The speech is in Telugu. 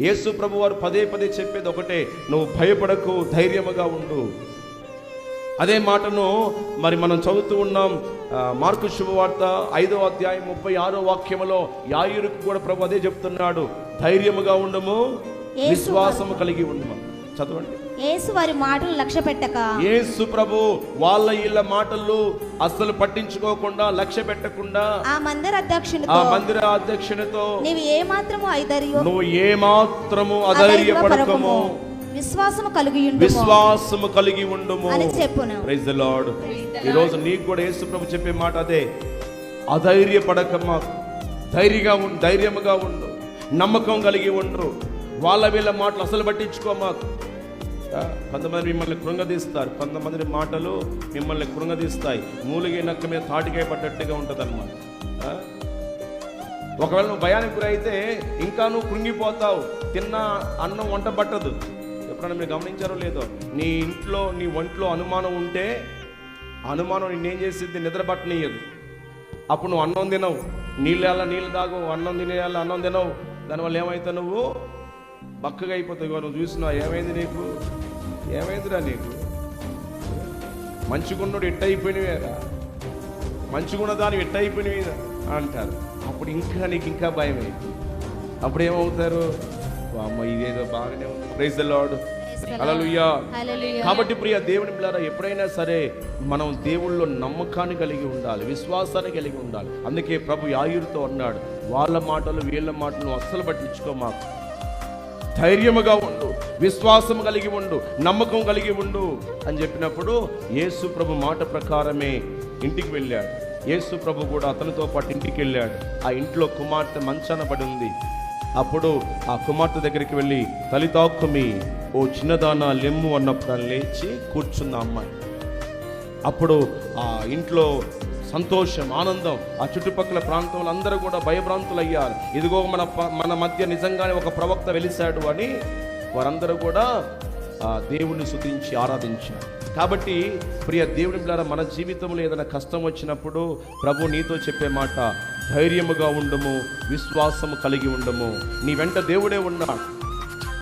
యేసు ప్రభు వారు పదే పదే చెప్పేది ఒకటే నువ్వు భయపడకు ధైర్యముగా ఉండు. అదే మాటను మరి మనం చదువుతూ ఉన్నాం మార్కు శుభవార్త ఐదో అధ్యాయం ముప్పై ఆరో వాక్యములో యాయురుకు కూడా ప్రభు అదే చెప్తున్నాడు ధైర్యముగా ఉండము విశ్వాసము కలిగి ఉండము. చదవండి. యేసు వారి మాటలు లక్ష్య పెట్టక యేసు ప్రభు వాళ్ళ ఇళ్ళ మాటలు అస్సలు పట్టించుకోకుండా లక్ష్య పెట్టకుండా ఆ మందిర ఆ అధ్యక్షునితో మందిర అధ్యక్షునితో నీవు ఏ మాత్రము ఐదరియో? నువ్వు ఏ మాత్రము అధైర్యపడకము. విశ్వాసము కలిగి ఉండుము. విశ్వాసము కలిగి ఉండుము. అని చెప్పును. ప్రైజ్ ద లార్డ్ ఈ రోజు నీకు కూడా యేసు ప్రభు చెప్పే మాట అదే. అధైర్యపడకమ్మా. ధైర్యంగా ఉండు ధైర్యముగా ఉండు. నమ్మకం కలిగి ఉండు. వాళ్ళ వీళ్ళ మాటలు అసలు పట్టించుకో మాకు కొంతమంది మిమ్మల్ని కృంగదీస్తారు. కొంతమంది మాటలు మిమ్మల్ని కృంగదీస్తాయి. మూలిగే నక్క మీద తాటికాయ పడ్డట్టుగా ఉంటుంది ఒకవేళ నువ్వు భయానికి గురైతే ఇంకా నువ్వు కృంగిపోతావు. తిన్న అన్నం వంట పట్టదు. ఎప్పుడైనా మీరు గమనించారో లేదో. నీ ఇంట్లో నీ ఒంట్లో అనుమానం ఉంటే అనుమానం నిన్నేం చేసిద్ది? నిద్ర పట్టనీయదు. అప్పుడు నువ్వు అన్నం తినవు. నీళ్ళు ఎలా నీళ్ళు తాగు? అన్నం తినేయాలి అన్నం తినవు. దానివల్ల ఏమైతే నువ్వు? బక్కగా అయిపోతావు నువ్వు చూసినావు? ఏమైంది నీకు? ఏమైందిరా నీకు? మంచిగున్నోడు ఎట్ట అయిపోయినవేరా మంచిగున్న దాని ఎట్ట అయిపోయినవి అంటారు. అప్పుడు ఇంకా నీకు ఇంకా భయం అయింది అప్పుడు ఏమవుతారు అమ్మ ఇదేదో బాగానే ఉంది. Praise the hallelujah hallelujah. కాబట్టి ప్రియ దేవుని పిల్లరా ఎప్పుడైనా సరే మనం దేవుళ్ళో నమ్మకాన్ని కలిగి ఉండాలి విశ్వాసాన్ని కలిగి ఉండాలి. అందుకే ప్రభు యాయురితో అన్నాడు వాళ్ళ మాటలు వీళ్ళ మాటలు అస్సలు పట్టించుకో మాకు. ధైర్యముగా ఉండు విశ్వాసం కలిగి ఉండు నమ్మకం కలిగి ఉండు అని చెప్పినప్పుడు యేసు ప్రభు మాట ప్రకారమే ఇంటికి వెళ్ళాడు. యేసు ప్రభు కూడా అతనితో పాటు ఇంటికి వెళ్ళాడు. ఆ ఇంట్లో కుమార్తె మంచాన పడి ఉంది. అప్పుడు ఆ కుమార్తె దగ్గరికి వెళ్ళి తలితాక్కుమి ఓ చిన్నదాన లెమ్ము అన్నప్పుడు లేచి కూర్చున్న అమ్మాయి. అప్పుడు ఆ ఇంట్లో సంతోషం ఆనందం. ఆ చుట్టుపక్కల ప్రాంతంలో అందరూ కూడా భయభ్రాంతులయ్యారు. ఇదిగో మన మన మధ్య నిజంగానే ఒక ప్రవక్త వెలిశాడు అని వారందరూ కూడా దేవుణ్ణి శుతించి ఆరాధించారు. కాబట్టి ప్రియ దేవుని ద్వారా మన జీవితంలో ఏదైనా కష్టం వచ్చినప్పుడు ప్రభు నీతో చెప్పే మాట ధైర్యముగా ఉండము విశ్వాసము కలిగి ఉండము. నీ వెంట దేవుడే ఉన్నాడు.